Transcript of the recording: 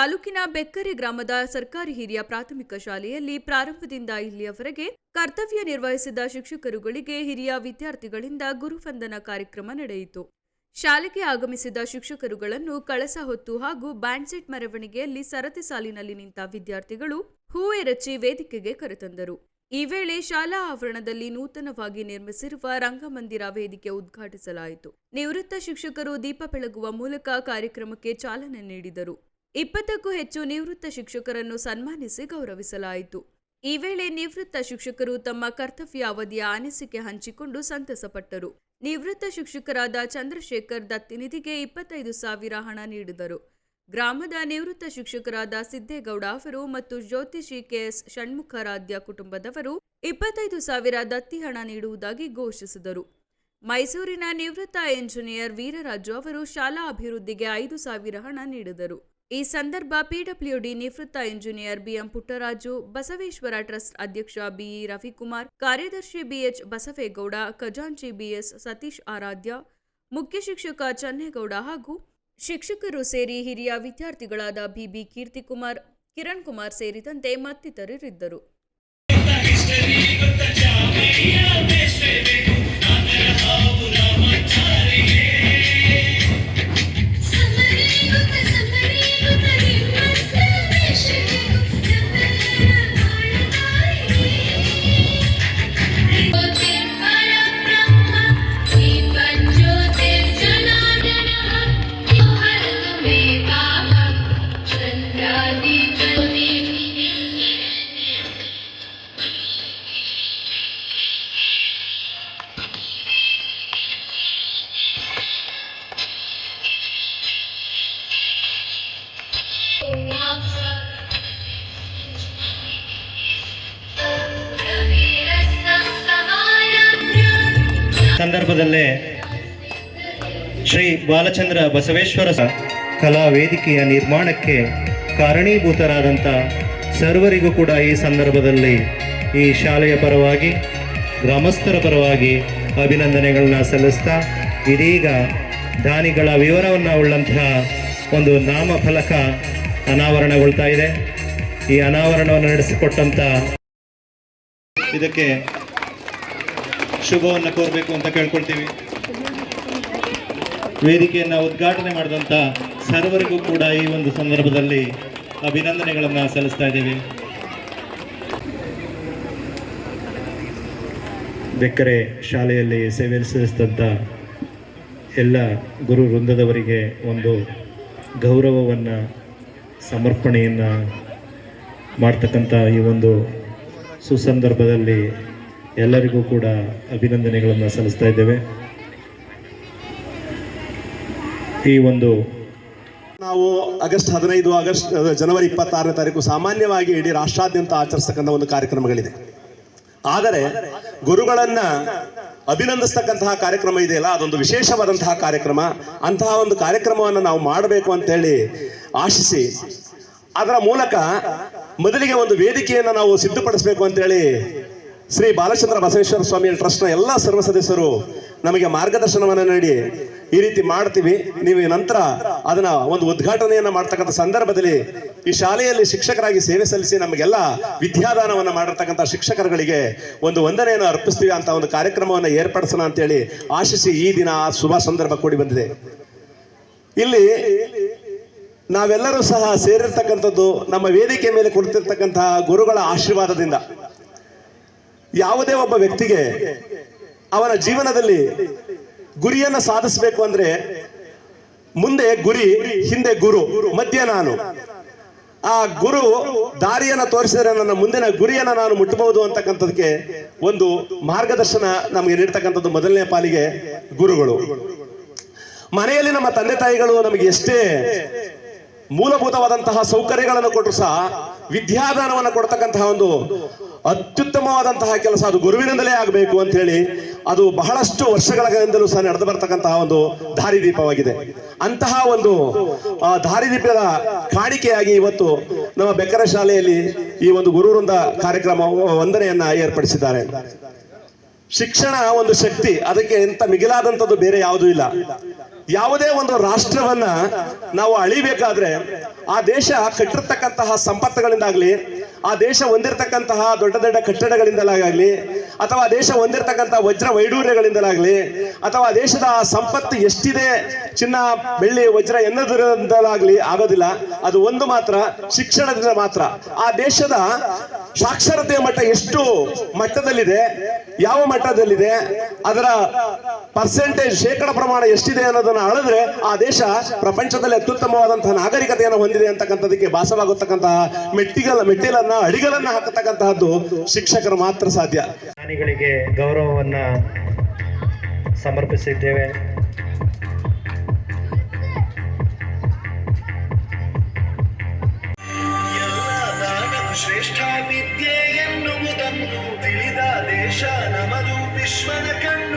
ತಾಲೂಕಿನ ಬೆಕ್ಕರೆ ಗ್ರಾಮದ ಸರ್ಕಾರಿ ಹಿರಿಯ ಪ್ರಾಥಮಿಕ ಶಾಲೆಯಲ್ಲಿ ಪ್ರಾರಂಭದಿಂದ ಇಲ್ಲಿಯವರೆಗೆ ಕರ್ತವ್ಯ ನಿರ್ವಹಿಸಿದ ಶಿಕ್ಷಕರುಗಳಿಗೆ ಹಿರಿಯ ವಿದ್ಯಾರ್ಥಿಗಳಿಂದ ಗುರುವಂದನ ಕಾರ್ಯಕ್ರಮ ನಡೆಯಿತು. ಶಾಲೆಗೆ ಆಗಮಿಸಿದ ಶಿಕ್ಷಕರುಗಳನ್ನು ಕಳಸ ಹೊತ್ತು ಹಾಗೂ ಬ್ಯಾಂಡ್ಸೆಟ್ ಮೆರವಣಿಗೆಯಲ್ಲಿ ಸರತಿ ಸಾಲಿನಲ್ಲಿ ನಿಂತ ವಿದ್ಯಾರ್ಥಿಗಳು ಹೂ ಎರಚಿ ವೇದಿಕೆಗೆ ಕರೆತಂದರು. ಈ ವೇಳೆ ಶಾಲಾ ಆವರಣದಲ್ಲಿ ನೂತನವಾಗಿ ನಿರ್ಮಿಸಿರುವ ರಂಗಮಂದಿರ ವೇದಿಕೆ ಉದ್ಘಾಟಿಸಲಾಯಿತು. ನಿವೃತ್ತ ಶಿಕ್ಷಕರು ದೀಪ ಬೆಳಗುವ ಮೂಲಕ ಕಾರ್ಯಕ್ರಮಕ್ಕೆ ಚಾಲನೆ ನೀಡಿದರು. ಇಪ್ಪತ್ತಕ್ಕೂ ಹೆಚ್ಚು ನಿವೃತ್ತ ಶಿಕ್ಷಕರನ್ನು ಸನ್ಮಾನಿಸಿ ಗೌರವಿಸಲಾಯಿತು. ಈ ವೇಳೆ ನಿವೃತ್ತ ಶಿಕ್ಷಕರು ತಮ್ಮ ಕರ್ತವ್ಯ ಅವಧಿಯ ಅನಿಸಿಕೆ ಹಂಚಿಕೊಂಡು ಸಂತಸಪಟ್ಟರು. ನಿವೃತ್ತ ಶಿಕ್ಷಕರಾದ ಚಂದ್ರಶೇಖರ್ ದತ್ತಿನಿಧಿಗೆ ಇಪ್ಪತ್ತೈದು ಸಾವಿರ ಹಣ ನೀಡಿದರು. ಗ್ರಾಮದ ನಿವೃತ್ತ ಶಿಕ್ಷಕರಾದ ಸಿದ್ದೇಗೌಡ ಅವರು ಮತ್ತು ಜ್ಯೋತಿಷಿ ಕೆಎಸ್ ಷಣ್ಮುಖರಾಧ್ಯ ಕುಟುಂಬದವರು ಇಪ್ಪತ್ತೈದು ಸಾವಿರ ದತ್ತಿ ಹಣ ನೀಡುವುದಾಗಿ ಘೋಷಿಸಿದರು. ಮೈಸೂರಿನ ನಿವೃತ್ತ ಎಂಜಿನಿಯರ್ ವೀರರಾಜು ಅವರು ಶಾಲಾ ಅಭಿವೃದ್ಧಿಗೆ ಐದು ಸಾವಿರ ಹಣ ನೀಡಿದರು. ಈ ಸಂದರ್ಭ ಪಿಡಬ್ಲ್ಯೂಡಿ ನಿವೃತ್ತ engineer B M Puttaraju, Basaveshwara trust ಅಧ್ಯಕ್ಷ ಬಿಇ ರವಿಕುಮಾರ್, ಕಾರ್ಯದರ್ಶಿ ಬಿಎಚ್ ಬಸವೇಗೌಡ, ಖಜಾಂಚಿ ಬಿಎಸ್ ಸತೀಶ್ ಆರಾಧ್ಯ, ಮುಖ್ಯ ಶಿಕ್ಷಕ ಚನ್ನೇಗೌಡ ಹಾಗೂ ಶಿಕ್ಷಕರು ಸೇರಿ ಹಿರಿಯ ವಿದ್ಯಾರ್ಥಿಗಳಾದ ಬಿಬಿ ಕೀರ್ತಿಕುಮಾರ್, ಕಿರಣ್ ಕುಮಾರ್ ಸೇರಿದಂತೆ ಮತ್ತಿತರರಿದ್ದರು. ಸಂದರ್ಭದಲ್ಲೇ ಶ್ರೀ ಬಾಲಚಂದ್ರ ಬಸವೇಶ್ವರ ಕಲಾ ವೇದಿಕೆಯ ನಿರ್ಮಾಣಕ್ಕೆ ಕಾರಣೀಭೂತರಾದಂಥ ಸರ್ವರಿಗೂ ಕೂಡ ಈ ಸಂದರ್ಭದಲ್ಲಿ ಈ ಶಾಲೆಯ ಪರವಾಗಿ, ಗ್ರಾಮಸ್ಥರ ಪರವಾಗಿ ಅಭಿನಂದನೆಗಳನ್ನ ಸಲ್ಲಿಸ್ತಾ, ಇದೀಗ ದಾನಿಗಳ ವಿವರವನ್ನು ಉಳ್ಳಂತಹ ಒಂದು ನಾಮಫಲಕ ಅನಾವರಣಗೊಳ್ತಾ ಇದೆ. ಈ ಅನಾವರಣವನ್ನು ನಡೆಸಿಕೊಟ್ಟಂತ ಇದಕ್ಕೆ ಶುಭವನ್ನು ಕೋರಬೇಕು ಅಂತ ಕೇಳ್ಕೊಳ್ತೀವಿ. ವೇದಿಕೆಯನ್ನು ಉದ್ಘಾಟನೆ ಮಾಡಿದಂಥ ಸರ್ವರಿಗೂ ಕೂಡ ಈ ಒಂದು ಸಂದರ್ಭದಲ್ಲಿ ಅಭಿನಂದನೆಗಳನ್ನು ಸಲ್ಲಿಸ್ತಾ ಇದ್ದೀವಿ. ಬೆಕ್ಕರೆ ಶಾಲೆಯಲ್ಲಿ ಸೇವೆ ಸಲ್ಲಿಸಿದಂಥ ಎಲ್ಲ ಗುರು ವೃಂದದವರಿಗೆ ಒಂದು ಗೌರವವನ್ನು, ಸಮರ್ಪಣೆಯನ್ನು ಮಾಡ್ತಕ್ಕಂಥ ಈ ಒಂದು ಸುಸಂದರ್ಭದಲ್ಲಿ ಎಲ್ಲರಿಗೂ ಕೂಡ ಅಭಿನಂದನೆಗಳನ್ನು ಸಲ್ಲಿಸ್ತಾ ಇದ್ದೇವೆ. ಈ ಒಂದು ನಾವು ಆಗಸ್ಟ್ ಹದಿನೈದು, ಆಗಸ್ಟ್ ಜನವರಿ ಇಪ್ಪತ್ತಾರನೇ ತಾರೀಕು ಸಾಮಾನ್ಯವಾಗಿ ಇಡೀ ರಾಷ್ಟ್ರಾದ್ಯಂತ ಆಚರಿಸ್ತಕ್ಕಂಥ ಒಂದು ಕಾರ್ಯಕ್ರಮಗಳಿದೆ. ಆದರೆ ಗುರುಗಳನ್ನ ಅಭಿನಂದಿಸ್ತಕ್ಕಂತಹ ಕಾರ್ಯಕ್ರಮ ಇದೆಯಲ್ಲ, ಅದೊಂದು ವಿಶೇಷವಾದಂತಹ ಕಾರ್ಯಕ್ರಮ. ಅಂತಹ ಒಂದು ಕಾರ್ಯಕ್ರಮವನ್ನು ನಾವು ಮಾಡಬೇಕು ಅಂತೇಳಿ ಆಶಿಸಿ, ಅದರ ಮೂಲಕ ಮೊದಲಿಗೆ ಒಂದು ವೇದಿಕೆಯನ್ನು ನಾವು ಸಿದ್ಧಪಡಿಸಬೇಕು ಅಂತೇಳಿ ಶ್ರೀ ಬಾಲಚಂದ್ರ ಬಸವೇಶ್ವರ ಸ್ವಾಮಿ ಟ್ರಸ್ಟ್ನ ಎಲ್ಲ ಸರ್ವ ಸದಸ್ಯರು ನಮಗೆ ಮಾರ್ಗದರ್ಶನವನ್ನು ನೀಡಿ ಈ ರೀತಿ ಮಾಡ್ತೀವಿ. ನೀವು ನಂತರ ಅದನ್ನ ಒಂದು ಉದ್ಘಾಟನೆಯನ್ನ ಮಾಡ್ತಕ್ಕಂಥ ಸಂದರ್ಭದಲ್ಲಿ ಈ ಶಾಲೆಯಲ್ಲಿ ಶಿಕ್ಷಕರಾಗಿ ಸೇವೆ ಸಲ್ಲಿಸಿ ನಮಗೆಲ್ಲ ವಿದ್ಯಾದಾನವನ್ನು ಮಾಡಿರ್ತಕ್ಕಂಥ ಶಿಕ್ಷಕರುಗಳಿಗೆ ಒಂದು ವಂದನೆಯನ್ನು ಅರ್ಪಿಸ್ತೀವಿ ಅಂತ ಒಂದು ಕಾರ್ಯಕ್ರಮವನ್ನು ಏರ್ಪಡಿಸೋಣ ಅಂತೇಳಿ ಆಶಿಸಿ ಈ ದಿನ ಆ ಶುಭ ಸಂದರ್ಭ ಕೂಡಿ ಬಂದಿದೆ. ಇಲ್ಲಿ ನಾವೆಲ್ಲರೂ ಸಹ ಸೇರಿರ್ತಕ್ಕಂಥದ್ದು ನಮ್ಮ ವೇದಿಕೆ ಮೇಲೆ ಕುಳಿತಿರ್ತಕ್ಕಂತಹ ಗುರುಗಳ ಆಶೀರ್ವಾದದಿಂದ. ಯಾವುದೇ ಒಬ್ಬ ವ್ಯಕ್ತಿಗೆ ಅವನ ಜೀವನದಲ್ಲಿ ಗುರಿಯನ್ನ ಸಾಧಿಸಬೇಕು ಅಂದ್ರೆ ಮುಂದೆ ಗುರಿ, ಹಿಂದೆ ಗುರು, ಮಧ್ಯ ನಾನು. ಆ ಗುರು ದಾರಿಯನ್ನ ತೋರಿಸಿದ್ರೆ ನನ್ನ ಮುಂದಿನ ಗುರಿಯನ್ನ ನಾನು ಮುಟ್ಟಬಹುದು ಅಂತಕ್ಕಂಥದಕ್ಕೆ ಒಂದು ಮಾರ್ಗದರ್ಶನ ನಮಗೆ ನೀಡ್ತಕ್ಕಂಥದ್ದು ಮೊದಲನೇ ಪಾಲಿಗೆ ಗುರುಗಳು. ಮನೆಯಲ್ಲಿ ನಮ್ಮ ತಂದೆ ತಾಯಿಗಳು ನಮಗೆ ಎಷ್ಟೇ ಮೂಲಭೂತವಾದಂತಹ ಸೌಕರ್ಯಗಳನ್ನು ಕೊಟ್ಟರು ಸಹ ವಿದ್ಯಾದಾನವನ್ನು ಕೊಡ್ತಕ್ಕಂತಹ ಒಂದು ಅತ್ಯುತ್ತಮವಾದಂತಹ ಕೆಲಸ ಅದು ಗುರುವಿನಿಂದಲೇ ಆಗಬೇಕು ಅಂತ ಹೇಳಿ ಅದು ಬಹಳಷ್ಟು ವರ್ಷಗಳಿಂದಲೂ ಸಹ ನಡೆದು ಬರ್ತಕ್ಕಂತಹ ಒಂದು ದಾರಿದೀಪವಾಗಿದೆ ಅಂತಹ ಒಂದು ದಾರಿದೀಪದ ಕಾಣಿಕೆಯಾಗಿ ಇವತ್ತು ನಮ್ಮ ಬೆಕ್ಕರ ಶಾಲೆಯಲ್ಲಿ ಈ ಒಂದು ಗುರುವೃಂದ ಕಾರ್ಯಕ್ರಮ ವಂದನೆಯನ್ನ ಏರ್ಪಡಿಸಿದ್ದಾರೆ. ಶಿಕ್ಷಣ ಒಂದು ಶಕ್ತಿ, ಅದಕ್ಕೆ ಎಂತ ಮಿಗಿಲಾದಂಥದ್ದು ಬೇರೆ ಯಾವುದೂ ಇಲ್ಲ. ಯಾವುದೇ ಒಂದು ರಾಷ್ಟ್ರವನ್ನ ನಾವು ಅಳಿಬೇಕಾದ್ರೆ ಆ ದೇಶ ಕಟ್ಟಿರ್ತಕ್ಕಂತಹ ಸಂಪತ್ತುಗಳಿಂದಾಗ್ಲಿ, ಆ ದೇಶ ಹೊಂದಿರತಕ್ಕಂತಹ ದೊಡ್ಡ ದೊಡ್ಡ ಕಟ್ಟಡಗಳಿಂದಲಾಗಲಿ, ಅಥವಾ ಆ ದೇಶ ಹೊಂದಿರತಕ್ಕಂತಹ ವಜ್ರ ವೈಡೂರ್ಯಗಳಿಂದಲಾಗಲಿ, ಅಥವಾ ಆ ದೇಶದ ಆ ಸಂಪತ್ತು ಎಷ್ಟಿದೆ, ಚಿನ್ನ, ಬೆಳ್ಳಿ, ವಜ್ರ ಎನ್ನೋದ್ರಿಂದಲಾಗ್ಲಿ ಆಗೋದಿಲ್ಲ. ಅದು ಒಂದು ಮಾತ್ರ, ಶಿಕ್ಷಣದಿಂದ ಮಾತ್ರ. ಆ ದೇಶದ ಸಾಕ್ಷರತೆಯ ಮಟ್ಟ ಎಷ್ಟು ಮಟ್ಟದಲ್ಲಿದೆ, ಯಾವ ಮಟ್ಟದಲ್ಲಿದೆ, ಅದರ ಪರ್ಸೆಂಟೇಜ್ ಶೇಕಡ ಪ್ರಮಾಣ ಎಷ್ಟಿದೆ ಅನ್ನೋದನ್ನ ಅಳೆದ್ರೆ ಆ ದೇಶ ಪ್ರಪಂಚದಲ್ಲಿ ಅತ್ಯುತ್ತಮವಾದಂತಹ ನಾಗರಿಕತೆಯನ್ನು ಹೊಂದಿದೆ ಅಂತಕ್ಕಂಥದಕ್ಕೆ ಭಾಸವಾಗತಕ್ಕಂತಹ ಮೆಟ್ಟಿಗಲ, ಮೆಟ್ಟಿಲನ್ನ, ಅಡಿಗಲನ್ನ ಹಾಕತಕ್ಕಂತಹದ್ದು ಶಿಕ್ಷಕರು ಮಾತ್ರ ಸಾಧ್ಯ. ಜ್ಞಾನಿಗಳಿಗೆ ಗೌರವವನ್ನ ಸಮರ್ಪಿಸಿದ್ದೇವೆ. ईशानमधु विश्वनकण्ठ